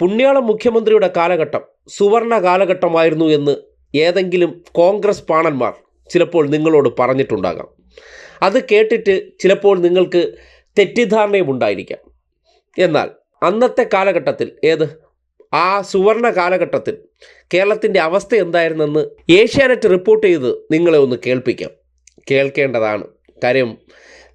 പുണ്യാളം മുഖ്യമന്ത്രിയുടെ കാലഘട്ടം സുവർണ കാലഘട്ടമായിരുന്നു എന്ന് ഏതെങ്കിലും കോൺഗ്രസ് പാണന്മാർ ചിലപ്പോൾ നിങ്ങളോട് പറഞ്ഞിട്ടുണ്ടാകാം. അത് കേട്ടിട്ട് ചിലപ്പോൾ നിങ്ങൾക്ക് തെറ്റിദ്ധാരണയും ഉണ്ടായിരിക്കാം. എന്നാൽ അന്നത്തെ കാലഘട്ടത്തിൽ ഏത്? ആ സുവർണ കാലഘട്ടത്തിൽ കേരളത്തിന്റെ അവസ്ഥ എന്തായിരുന്നെന്ന് ഏഷ്യാനെറ്റ് റിപ്പോർട്ട് ചെയ്ത് നിങ്ങളെ ഒന്ന് കേൾപ്പിക്കാം. കേൾക്കേണ്ടതാണ്. കാര്യം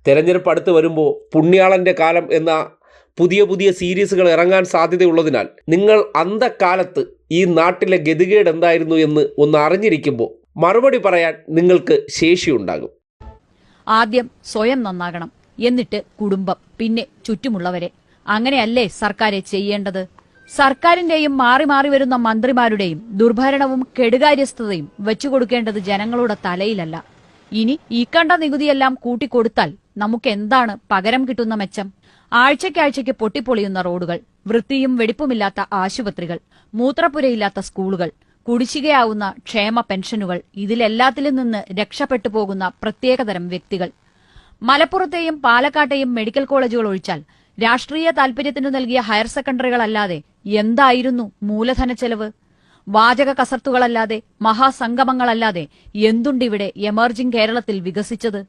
തെരഞ്ഞെടുപ്പ് അടുത്ത് വരുമ്പോൾ പുണ്യാളന്റെ കാലം എന്ന പുതിയ പുതിയ സീരീസുകൾ ഇറങ്ങാൻ സാധ്യതയുള്ളതിനാൽ നിങ്ങൾ അന്തക്കാലത്ത് ഈ നാട്ടിലെ ഗതികേട് എന്തായിരുന്നു എന്ന് ഒന്ന് അറിഞ്ഞിരിക്കുമ്പോൾ മറുപടി പറയാൻ നിങ്ങൾക്ക് ശേഷിയുണ്ടാകും. ആദ്യം സ്വയം നന്നാകണം. എന്നിട്ട് കുടുംബം പിന്നെ ചുറ്റുമുള്ളവരെ. അങ്ങനെയല്ലേ സർക്കാരെ ചെയ്യേണ്ടത്? സർക്കാരിന്റെയും മാറി മാറി വരുന്ന മന്ത്രിമാരുടെയും ദുർഭരണവും കെടുകാര്യസ്ഥതയും വെച്ചുകൊടുക്കേണ്ടത് ജനങ്ങളുടെ തലയിലല്ല. ഇനി ഈ കണ്ട നികുതിയെല്ലാം കൂട്ടിക്കൊടുത്താൽ നമുക്ക് എന്താണ് പകരം കിട്ടുന്ന മെച്ചം? ആഴ്ചയ്ക്കാഴ്ചയ്ക്ക് പൊട്ടിപ്പൊളിയുന്ന റോഡുകൾ വൃത്തിയും വെടിപ്പുമില്ലാത്ത ആശുപത്രികൾ മൂത്രപ്പുരയില്ലാത്ത സ്കൂളുകൾ കുടിശ്ശികയാവുന്ന ക്ഷേമ പെൻഷനുകൾ ഇതിലെല്ലാത്തിലും നിന്ന് രക്ഷപ്പെട്ടു പോകുന്ന പ്രത്യേകതരം വ്യക്തികൾ. മലപ്പുറത്തെയും പാലക്കാട്ടെയും മെഡിക്കൽ കോളേജുകൾ ഒഴിച്ചാൽ രാഷ്ട്രീയ താൽപര്യത്തിനു നൽകിയ ഹയർ സെക്കൻഡറികളല്ലാതെ എന്തായിരുന്നു മൂലധന ചെലവ്? വാചക കസർത്തുകളല്ലാതെ മഹാസംഗമങ്ങളല്ലാതെ എന്തുണ്ടിവിടെ എമർജിംഗ് കേരളത്തിൽ വികസിച്ചത്?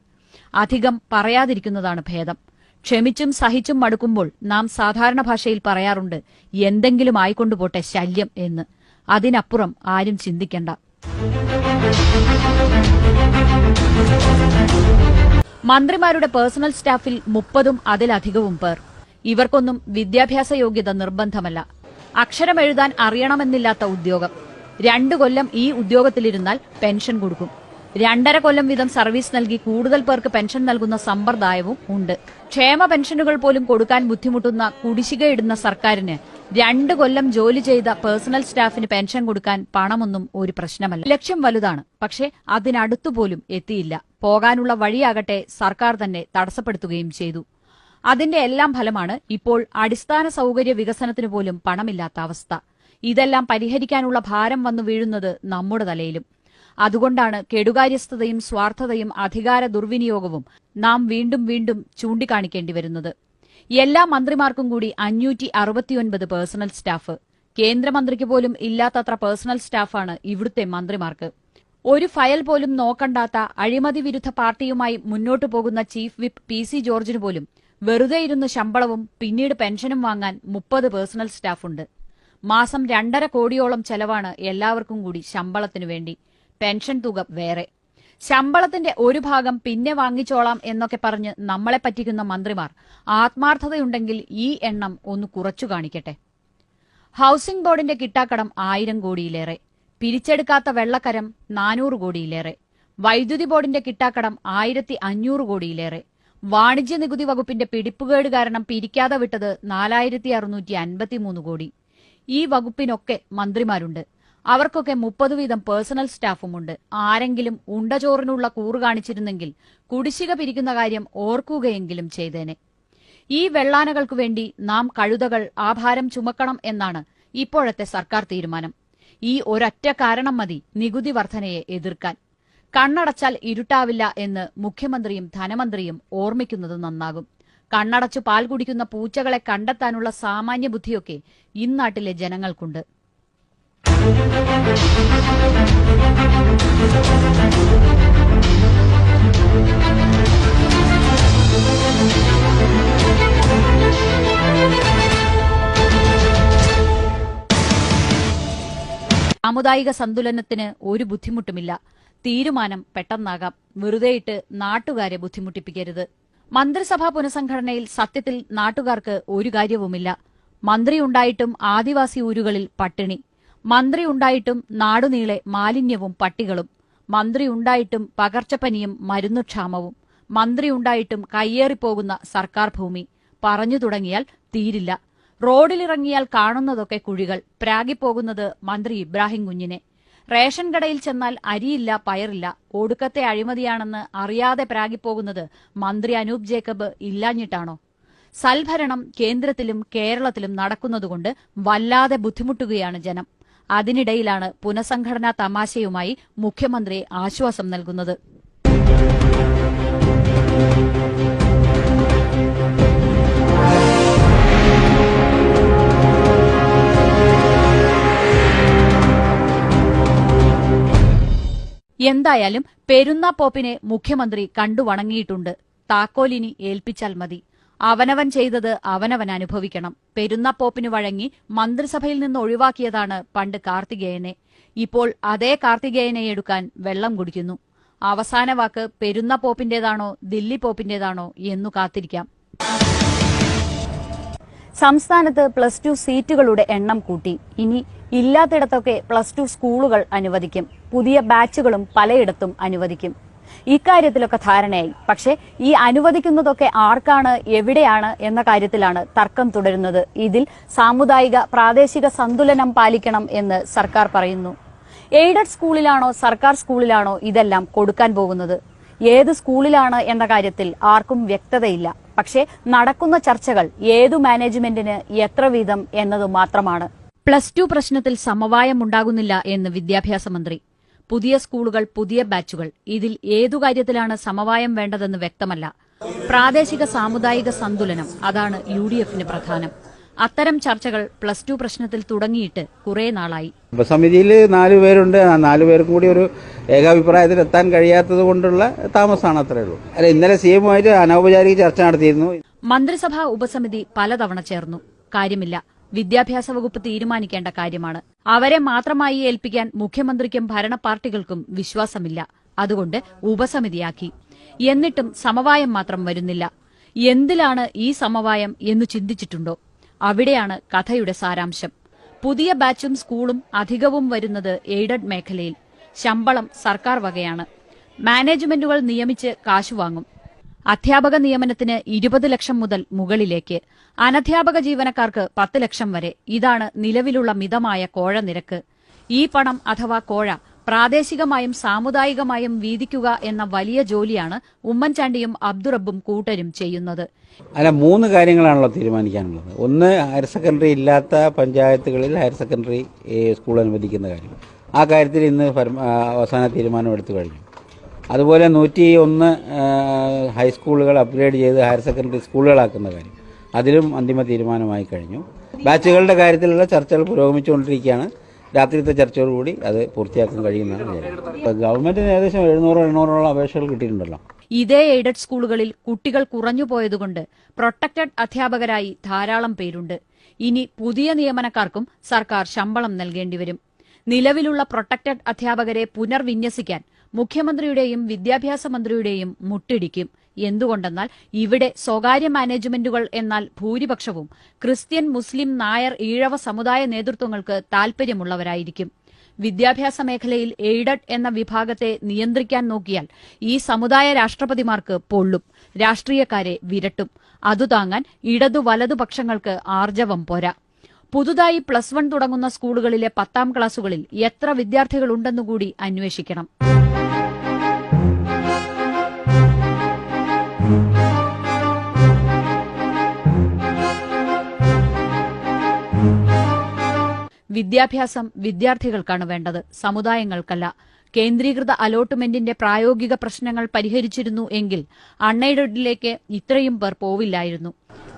അധികം പറയാതിരിക്കുന്നതാണ് ഭേദം. ക്ഷമിച്ചും സഹിച്ചും മടുക്കുമ്പോൾ നാം സാധാരണ ഭാഷയിൽ പറയാറുണ്ട് എന്തെങ്കിലും ആയിക്കൊണ്ടുപോട്ടെ ശല്യം എന്ന്. അതിനപ്പുറം ആരും ചിന്തിക്കണ്ട. മന്ത്രിമാരുടെ പേഴ്സണൽ സ്റ്റാഫിൽ മുപ്പതും അതിലധികവും പേർ. ഇവർക്കൊന്നും വിദ്യാഭ്യാസ യോഗ്യത നിർബന്ധമല്ല. അക്ഷരമെഴുതാൻ അറിയണമെന്നില്ലാത്ത ഉദ്യോഗം. രണ്ടു കൊല്ലം ഈ ഉദ്യോഗത്തിലിരുന്നാൽ പെൻഷൻ കൊടുക്കും. രണ്ടര കൊല്ലം വീതം സർവീസ് നൽകി കൂടുതൽ പേർക്ക് പെൻഷൻ നൽകുന്ന സമ്പ്രദായവും ഉണ്ട്. ക്ഷേമ പെൻഷനുകൾ പോലും കൊടുക്കാൻ ബുദ്ധിമുട്ടുന്ന കുടിശ്ശികയിടുന്ന സർക്കാരിന് രണ്ട് കൊല്ലം ജോലി ചെയ്ത പേഴ്സണൽ സ്റ്റാഫിന് പെൻഷൻ കൊടുക്കാൻ പണമൊന്നും ഒരു പ്രശ്നമല്ല. ലക്ഷ്യം വലുതാണ് പക്ഷേ അതിനടുത്തുപോലും എത്തിയില്ല. പോകാനുള്ള വഴിയാകട്ടെ സർക്കാർ തന്നെ തടസ്സപ്പെടുത്തുകയും ചെയ്തു. അതിന്റെ എല്ലാം ഫലമാണ് ഇപ്പോൾ അടിസ്ഥാന സൌകര്യ വികസനത്തിന് പോലും പണമില്ലാത്ത അവസ്ഥ. ഇതെല്ലാം പരിഹരിക്കാനുള്ള ഭാരം വന്നു വീഴുന്നത് നമ്മുടെ തലയിലും. അതുകൊണ്ടാണ് കെടുകാര്യസ്ഥതയും സ്വാർത്ഥതയും അധികാര ദുർവിനിയോഗവും നാം വീണ്ടും വീണ്ടും ചൂണ്ടിക്കാണിക്കേണ്ടി വരുന്നത്. എല്ലാ മന്ത്രിമാർക്കും കൂടി അഞ്ഞൂറ്റി അറുപത്തിയൊൻപത് പേഴ്സണൽ സ്റ്റാഫ്. കേന്ദ്രമന്ത്രിക്ക് പോലും ഇല്ലാത്തത്ര പേഴ്സണൽ സ്റ്റാഫാണ് ഇവിടുത്തെ മന്ത്രിമാർക്ക്. ഒരു ഫയൽ പോലും നോക്കണ്ടാത്ത അഴിമതി വിരുദ്ധ പാർട്ടിയുമായി മുന്നോട്ടു പോകുന്ന ചീഫ് വിപ്പ് പി സി ജോർജിന് പോലും വെറുതെ ഇരുന്ന് ശമ്പളവും പിന്നീട് പെൻഷനും വാങ്ങാൻ മുപ്പത് പേഴ്സണൽ സ്റ്റാഫുണ്ട്. മാസം രണ്ടര കോടിയോളം ചെലവാണ് എല്ലാവർക്കും കൂടി ശമ്പളത്തിനു വേണ്ടി. പെൻഷൻ തുക വേറെ. ശമ്പളത്തിന്റെ ഒരു ഭാഗം പിന്നെ വാങ്ങിച്ചോളാം എന്നൊക്കെ പറഞ്ഞ് നമ്മളെ പറ്റിക്കുന്ന മന്ത്രിമാർ ആത്മാർത്ഥതയുണ്ടെങ്കിൽ ഈ എണ്ണം ഒന്ന് കുറച്ചു കാണിക്കട്ടെ. ഹൌസിംഗ് ബോർഡിന്റെ കിട്ടാക്കടം ആയിരം കോടിയിലേറെ. പിരിച്ചെടുക്കാത്ത വെള്ളക്കരം നാനൂറ് കോടിയിലേറെ. വൈദ്യുതി ബോർഡിന്റെ കിട്ടാക്കടം ആയിരത്തി അഞ്ഞൂറ് കോടിയിലേറെ. വാണിജ്യ നികുതി വകുപ്പിന്റെ പിടിപ്പുകേട് കാരണം പിരിക്കാതെ വിട്ടത് നാലായിരത്തി അറുന്നൂറ്റി അൻപത്തിമൂന്ന് കോടി. ഈ വകുപ്പിനൊക്കെ മന്ത്രിമാരുണ്ട്. അവർക്കൊക്കെ മുപ്പത് വീതം പേഴ്സണൽ സ്റ്റാഫുമുണ്ട്. ആരെങ്കിലും ഉണ്ടചോറിനുള്ള കൂറ് കാണിച്ചിരുന്നെങ്കിൽ കുടിശ്ശിക പിരിക്കുന്ന കാര്യം ഓർക്കുകയെങ്കിലും ചെയ്തേനെ. ഈ വെള്ളാനകൾക്കു വേണ്ടി നാം കഴുതകൾ ആഭാരം ചുമക്കണം എന്നാണ് ഇപ്പോഴത്തെ സർക്കാർ തീരുമാനം. ഈ ഒരൊറ്റ കാരണം മതി നികുതി വർധനയെ എതിർക്കാൻ. കണ്ണടച്ചാൽ ഇരുട്ടാവില്ല എന്ന് മുഖ്യമന്ത്രിയും ധനമന്ത്രിയും ഓർമ്മിക്കുന്നത് നന്നാകും. കണ്ണടച്ചു പാൽ കുടിക്കുന്ന പൂച്ചകളെ കണ്ടെത്താനുള്ള സാമാന്യ ബുദ്ധിയൊക്കെ ഇന്നാട്ടിലെ ജനങ്ങൾക്കുണ്ട്. സാമുദായിക സന്തുലനത്തിന് ഒരു ബുദ്ധിമുട്ടുമില്ല. തീരുമാനം പെട്ടെന്നാകാം. വെറുതെയിട്ട് നാട്ടുകാരെ ബുദ്ധിമുട്ടിപ്പിക്കരുത്. മന്ത്രിസഭാ പുനഃസംഘടനയിൽ സത്യത്തിൽ നാട്ടുകാർക്ക് ഒരു കാര്യവുമില്ല. മന്ത്രിയുണ്ടായിട്ടും ആദിവാസി ഊരുകളിൽ പട്ടിണി. മന്ത്രിയുണ്ടായിട്ടും നാടുനീളെ മാലിന്യവും പട്ടികളും. മന്ത്രിയുണ്ടായിട്ടും പകർച്ചപ്പനിയും മരുന്നുക്ഷാമവും. മന്ത്രിയുണ്ടായിട്ടും കയ്യേറിപ്പോകുന്ന സർക്കാർ ഭൂമി. പറഞ്ഞു തുടങ്ങിയാൽ തീരില്ല. റോഡിലിറങ്ങിയാൽ കാണുന്നതൊക്കെ കുഴികൾ. പ്രാഗിപ്പോകുന്നത് മന്ത്രി ഇബ്രാഹിം കുഞ്ഞിനെ. റേഷൻ കടയിൽ ചെന്നാൽ അരിയില്ല പയറില്ല. ഒടുക്കത്തെ അഴിമതിയാണെന്ന് അറിയാതെ പ്രാഗിപ്പോകുന്നത് മന്ത്രി അനൂപ് ജേക്കബ് ഇല്ലാഞ്ഞിട്ടാണോ? സൽഭരണം കേന്ദ്രത്തിലും കേരളത്തിലും നടക്കുന്നതുകൊണ്ട് വല്ലാതെ ബുദ്ധിമുട്ടുകയാണ് ജനം. അതിനിടയിലാണ് പുനഃസംഘടനാ തമാശയുമായി മുഖ്യമന്ത്രി ആശ്വാസം നൽകുന്നത്. എന്തായാലും പെരുന്ന പോപ്പിനെ മുഖ്യമന്ത്രി കണ്ടുവണങ്ങിയിട്ടുണ്ട്. താക്കോലിനി ഏൽപ്പിച്ചാൽ മതി. അവനവൻ ചെയ്തത് അവനവൻ അനുഭവിക്കണം. പെരുന്ന പോപ്പിന് വഴങ്ങി മന്ത്രിസഭയിൽ നിന്ന് ഒഴിവാക്കിയതാണ് പണ്ട് കാർത്തികേയനെ. ഇപ്പോൾ അതേ കാർത്തികേയനെ എടുക്കാൻ വെള്ളം കുടിക്കുന്നു. അവസാന വാക്ക് പെരുന്ന പോപ്പിന്റേതാണോ ദില്ലി പോപ്പിന്റേതാണോ എന്നു കാത്തിരിക്കാം. സംസ്ഥാനത്ത് പ്ലസ് ടു സീറ്റുകളുടെ എണ്ണം കൂട്ടി. ഇനി ഇല്ലാത്തിടത്തൊക്കെ പ്ലസ് ടു സ്കൂളുകൾ അനുവദിക്കും. പുതിയ ബാച്ചുകളും പലയിടത്തും അനുവദിക്കും. ഇക്കാര്യത്തിലൊക്കെ ധാരണയായി. പക്ഷേ ഈ അനുവദിക്കുന്നതൊക്കെ ആർക്കാണ് എവിടെയാണ് എന്ന കാര്യത്തിലാണ് തർക്കം തുടരുന്നത്. ഇതിൽ സാമുദായിക പ്രാദേശിക സന്തുലനം പാലിക്കണം എന്ന് സർക്കാർ പറയുന്നു. എയ്ഡഡ് സ്കൂളിലാണോ സർക്കാർ സ്കൂളിലാണോ ഇതെല്ലാം കൊടുക്കാൻ പോകുന്നത്? ഏത് സ്കൂളിലാണ് എന്ന കാര്യത്തിൽ ആർക്കും വ്യക്തതയില്ല. പക്ഷേ നടക്കുന്ന ചർച്ചകൾ ഏതു മാനേജ്മെന്റിന് എത്ര വീതം എന്നത് മാത്രമാണ്. പ്ലസ് ടു പ്രശ്നത്തിൽ സമവായമുണ്ടാകുന്നില്ല എന്ന് വിദ്യാഭ്യാസ മന്ത്രി പുതിയ സ്കൂളുകൾ പുതിയ ബാച്ചുകൾ. ഇതിൽ ഏതു കാര്യത്തിലാണ് സമവായം വേണ്ടതെന്ന് വ്യക്തമല്ല. പ്രാദേശിക സാമുദായിക സന്തുലനം അതാണ് യു ഡി എഫിന് പ്രധാനം. അത്തരം ചർച്ചകൾ പ്ലസ് ടു പ്രശ്നത്തിൽ തുടങ്ങിയിട്ട് കുറെ നാളായി. ഉപസമിതിയിൽ നാലു പേരുണ്ട്. ആ നാല് പേർക്കും കൂടി ഒരു ഏകാഭിപ്രായത്തിൽ എത്താൻ കഴിയാത്തത് കൊണ്ടുള്ള താമസമാണ് അത്രേ ഉള്ളൂ. അല്ല ഇന്നലെ സി എമ്മുമായിട്ട് അനൗപചാരിക ചർച്ച നടത്തിയിരുന്നു. മന്ത്രിസഭാ ഉപസമിതി പലതവണ ചേർന്നു. കാര്യമില്ല. വിദ്യാഭ്യാസ വകുപ്പ് തീരുമാനിക്കേണ്ട കാര്യമാണ്. അവരെ മാത്രമായി ഏൽപ്പിക്കാൻ മുഖ്യമന്ത്രിക്കും ഭരണപാർട്ടികൾക്കും വിശ്വാസമില്ല. അതുകൊണ്ട് ഉപസമിതിയാക്കി. എന്നിട്ടും സമവായം മാത്രം വരുന്നില്ല. എന്തിലാണ് ഈ സമവായം എന്ന് ചിന്തിച്ചിട്ടുണ്ടോ? അവിടെയാണ് കഥയുടെ സാരാംശം. പുതിയ ബാച്ചും സ്കൂളും അധികവും വരുന്നത് എയ്ഡഡ് മേഖലയിൽ. ശമ്പളം സർക്കാർ വകയാണ്. മാനേജ്മെന്റുകൾ നിയമിച്ച് കാശു വാങ്ങും. അധ്യാപക നിയമനത്തിന് ഇരുപത് ലക്ഷം മുതൽ മുകളിലേക്ക് അനധ്യാപക ജീവനക്കാർക്ക് പത്ത് ലക്ഷം വരെ. ഇതാണ് നിലവിലുള്ള മിതമായ കോഴ നിരക്ക്. ഈ പണം അഥവാ കോഴ പ്രാദേശികമായും സാമുദായികമായും വീതിക്കുക എന്ന വലിയ ജോലിയാണ് ഉമ്മൻചാണ്ടിയും അബ്ദുറബും കൂട്ടരും ചെയ്യുന്നത്. അല്ല മൂന്ന് കാര്യങ്ങളാണല്ലോ തീരുമാനിക്കാനുള്ളത്. ഒന്ന് ഹയർ സെക്കൻഡറി ഇല്ലാത്ത പഞ്ചായത്തുകളിൽ ഹയർ സെക്കൻഡറി സ്കൂൾ അനുവദിക്കുന്ന കാര്യം. ആ കാര്യത്തിൽ ഇന്ന് അവസാന തീരുമാനം എടുത്തു കഴിഞ്ഞു. അതുപോലെ നൂറ്റി ഒന്ന് ഹൈസ്കൂളുകൾ അപ്ഗ്രേഡ് ചെയ്ത് ഹയർ സെക്കൻഡറി സ്കൂളുകളാക്കുന്ന കാര്യം. അതിലും അന്തിമ തീരുമാനമായി കഴിഞ്ഞു. ബാച്ചുകളുടെ കാര്യത്തിലുള്ള ചർച്ചകൾ പുരോഗമിച്ചുകൊണ്ടിരിക്കുകയാണ്. രാത്രിത്തെ ചർച്ചയോടുകൂടി അത് പൂർത്തിയാക്കാൻ കഴിയുന്നതാണ് ഗവൺമെന്റിന് ഏകദേശം എഴുന്നൂറോ എണ്ണൂറോളം അപേക്ഷകൾ കിട്ടിയിട്ടുണ്ടല്ലോ. ഇതേ എയ്ഡഡ് സ്കൂളുകളിൽ കുട്ടികൾ കുറഞ്ഞുപോയതുകൊണ്ട് പ്രൊട്ടക്റ്റഡ് അധ്യാപകരായി ധാരാളം പേരുണ്ട്. ഇനി പുതിയ നിയമനക്കാർക്കും സർക്കാർ ശമ്പളം നൽകേണ്ടിവരും. നിലവിലുള്ള പ്രൊട്ടക്റ്റഡ് അധ്യാപകരെ പുനർവിന്യസിക്കാൻ മുഖ്യമന്ത്രിയുടെയും വിദ്യാഭ്യാസ മന്ത്രിയുടെയും മുട്ടിടിക്കും. എന്തുകൊണ്ടെന്നാൽ ഇവിടെ സ്വകാര്യ മാനേജ്മെന്റുകൾ എന്നാൽ ഭൂരിപക്ഷവും ക്രിസ്ത്യൻ മുസ്ലിം നായർ ഈഴവ സമുദായ നേതൃത്വങ്ങൾക്ക് താൽപര്യമുള്ളവരായിരിക്കും. വിദ്യാഭ്യാസ മേഖലയിൽ എയ്ഡഡ് എന്ന വിഭാഗത്തെ നിയന്ത്രിക്കാൻ നോക്കിയാൽ ഈ സമുദായ രാഷ്ട്രപതിമാർക്ക് പൊള്ളും രാഷ്ട്രീയക്കാരെ വിരട്ടും. അതു താങ്ങാൻ ഇടതു വലതു പക്ഷങ്ങൾക്ക് ആർജവം പോരാ. പുതുതായി പ്ലസ് വൺ തുടങ്ങുന്ന സ്കൂളുകളിലെ പത്താം ക്ലാസുകളിൽ എത്ര വിദ്യാർത്ഥികളുണ്ടെന്നുകൂടി അന്വേഷിക്കണം. വിദ്യാഭ്യാസം വിദ്യാർത്ഥികൾക്കാണ് വേണ്ടത്. സമുദായങ്ങൾക്കല്ല. കേന്ദ്രീകൃത അലോട്ട്മെന്റിന്റെ പ്രായോഗിക പ്രശ്നങ്ങൾ പരിഹരിച്ചിരുന്നു എങ്കിൽ അൺഎയ്ഡഡിലേക്ക് ഇത്രയും പേർ പോവില്ലായിരുന്നു.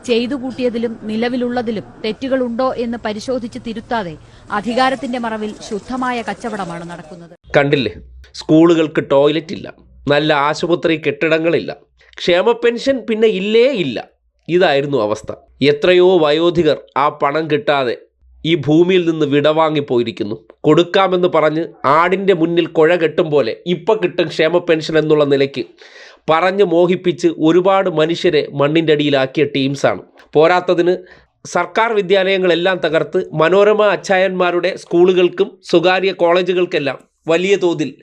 ചെയ്തു കൂട്ടിയതിലും നിലവിലുള്ളതിലും തെറ്റുകളുണ്ടോ എന്ന് പരിശോധിച്ച് തിരുത്താതെ അധികാരത്തിന്റെ മറവിൽ ശുദ്ധമായ കച്ചവടമാണ് നടക്കുന്നത്. കണ്ടില്ലേ? സ്കൂളുകൾക്ക് ടോയ്ലറ്റ് ഇല്ല നല്ല ആശുപത്രി കെട്ടിടങ്ങളില്ല. ക്ഷേമ പെൻഷൻ പിന്നെ ഇല്ലേ ഇല്ല. ഇതായിരുന്നു അവസ്ഥ. എത്രയോ വയോധികർ ആ പണം കിട്ടാതെ ഈ ഭൂമിയിൽ നിന്ന് വിടവാങ്ങിപ്പോയിരിക്കുന്നു. കൊടുക്കാമെന്ന് പറഞ്ഞ് ആടിന്റെ മുന്നിൽ കുഴ കെട്ടും പോലെ ഇപ്പം കിട്ടും ക്ഷേമ പെൻഷൻ എന്നുള്ള നിലയ്ക്ക്. പറഞ്ഞ് മോഹിപ്പിച്ച് ഒരുപാട് മനുഷ്യരെ മണ്ണിന്റെ അടിയിലാക്കിയ ടീംസാണ് പോരാത്തതിന് സർക്കാർ വിദ്യാലയങ്ങളെല്ലാം തകർത്ത് മനോരമ അച്ചായന്മാരുടെ സ്കൂളുകൾക്കും സ്വകാര്യ കോളേജുകൾക്കെല്ലാം വലിയ തോതിൽ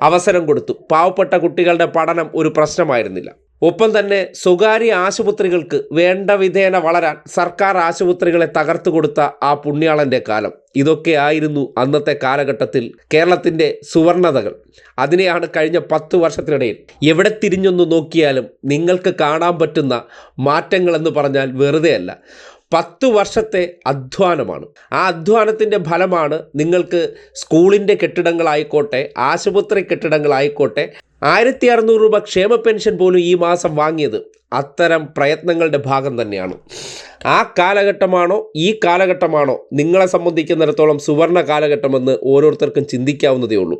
അവസരം കൊടുത്തു. പാവപ്പെട്ട കുട്ടികളുടെ പഠനം ഒരു പ്രശ്നമായിരുന്നില്ല. ഒപ്പം തന്നെ സ്വകാര്യ ആശുപത്രികൾക്ക് വേണ്ട വിധേന വളരാൻ സർക്കാർ ആശുപത്രികളെ തകർത്തു കൊടുത്ത ആ പുണ്യാളന്റെ കാലം. ഇതൊക്കെ ആയിരുന്നു അന്നത്തെ കാലഘട്ടത്തിൽ കേരളത്തിന്റെ സുവർണതകൾ. അതിനെയാണ് കഴിഞ്ഞ പത്ത് വർഷത്തിനിടയിൽ എവിടെ തിരിഞ്ഞൊന്ന് നോക്കിയാലും നിങ്ങൾക്ക് കാണാൻ പറ്റുന്ന മാറ്റങ്ങളെന്ന് പറഞ്ഞാൽ വെറുതെയല്ല. പത്ത് വർഷത്തെ അധ്വാനമാണ്. ആ അധ്വാനത്തിന്റെ ഫലമാണ് നിങ്ങൾക്ക് സ്കൂളിന്റെ കെട്ടിടങ്ങളായിക്കോട്ടെ ആശുപത്രി കെട്ടിടങ്ങളായിക്കോട്ടെ ആയിരത്തി അറുന്നൂറ് രൂപ ക്ഷേമ പെൻഷൻ പോലും ഈ മാസം വാങ്ങിയത് അത്തരം പ്രയത്നങ്ങളുടെ ഭാഗം തന്നെയാണ്. ആ കാലഘട്ടമാണോ ഈ കാലഘട്ടമാണോ നിങ്ങളെ സംബന്ധിക്കുന്നിടത്തോളം സുവർണ കാലഘട്ടമെന്ന് ഓരോരുത്തർക്കും ചിന്തിക്കാവുന്നതേ ഉള്ളൂ.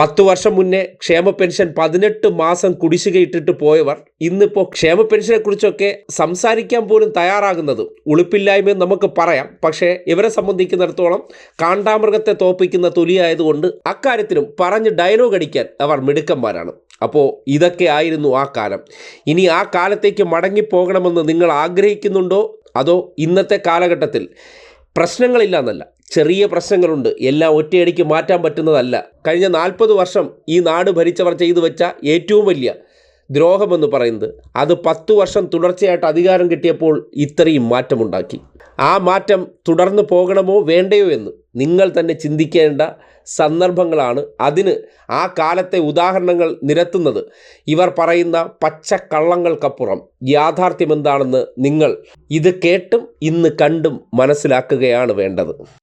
പത്തു വർഷം മുന്നേ ക്ഷേമ പെൻഷൻ പതിനെട്ട് മാസം കുടിശ്ശികയിട്ടിട്ട് പോയവർ ഇന്നിപ്പോൾ ക്ഷേമ പെൻഷനെ കുറിച്ചൊക്കെ സംസാരിക്കാൻ പോലും തയ്യാറാകുന്നത്. ഉളുപ്പില്ലായ്മയും നമുക്ക് പറയാം. പക്ഷേ ഇവരെ സംബന്ധിക്കുന്നിടത്തോളം കാണ്ടാമൃഗത്തെ തോപ്പിക്കുന്ന തൊലിയായതുകൊണ്ട് അക്കാര്യത്തിലും പറഞ്ഞ് ഡയലോഗ് അടിക്കാൻ അവർ മിടുക്കന്മാരാണ്. അപ്പോൾ ഇതൊക്കെ ആയിരുന്നു ആ കാലം. ഇനി ആ കാലത്തേക്ക് മടങ്ങിപ്പോകണമെന്ന് നിങ്ങൾ ആഗ്രഹിക്കുന്നുണ്ടോ? അതോ ഇന്നത്തെ കാലഘട്ടത്തിൽ പ്രശ്നങ്ങളില്ല എന്നല്ല? ചെറിയ പ്രശ്നങ്ങളുണ്ട്. എല്ലാം ഒറ്റയടിക്ക് മാറ്റാൻ പറ്റുന്നതല്ല. കഴിഞ്ഞ നാൽപ്പത് വർഷം ഈ നാട് ഭരിച്ചവർ ചെയ്തു വെച്ച ഏറ്റവും വലിയ ദ്രോഹമെന്ന് പറയുന്നത് അത് പത്തു വർഷം തുടർച്ചയായിട്ട് അധികാരം കിട്ടിയപ്പോൾ ഇത്രയും മാറ്റമുണ്ടാക്കി. ആ മാറ്റം തുടർന്ന് പോകണമോ വേണ്ടയോ എന്ന് നിങ്ങൾ തന്നെ ചിന്തിക്കേണ്ട സന്ദർഭങ്ങളാണ്. അതിന് ആ കാലത്തെ ഉദാഹരണങ്ങൾ നിരത്തുന്നത്. ഇവർ പറയുന്ന പച്ചക്കള്ളങ്ങൾക്കപ്പുറം യാഥാർത്ഥ്യം എന്താണെന്ന് നിങ്ങൾ ഇത് കേട്ടും ഇന്ന് കണ്ടും മനസ്സിലാക്കുകയാണ് വേണ്ടത്.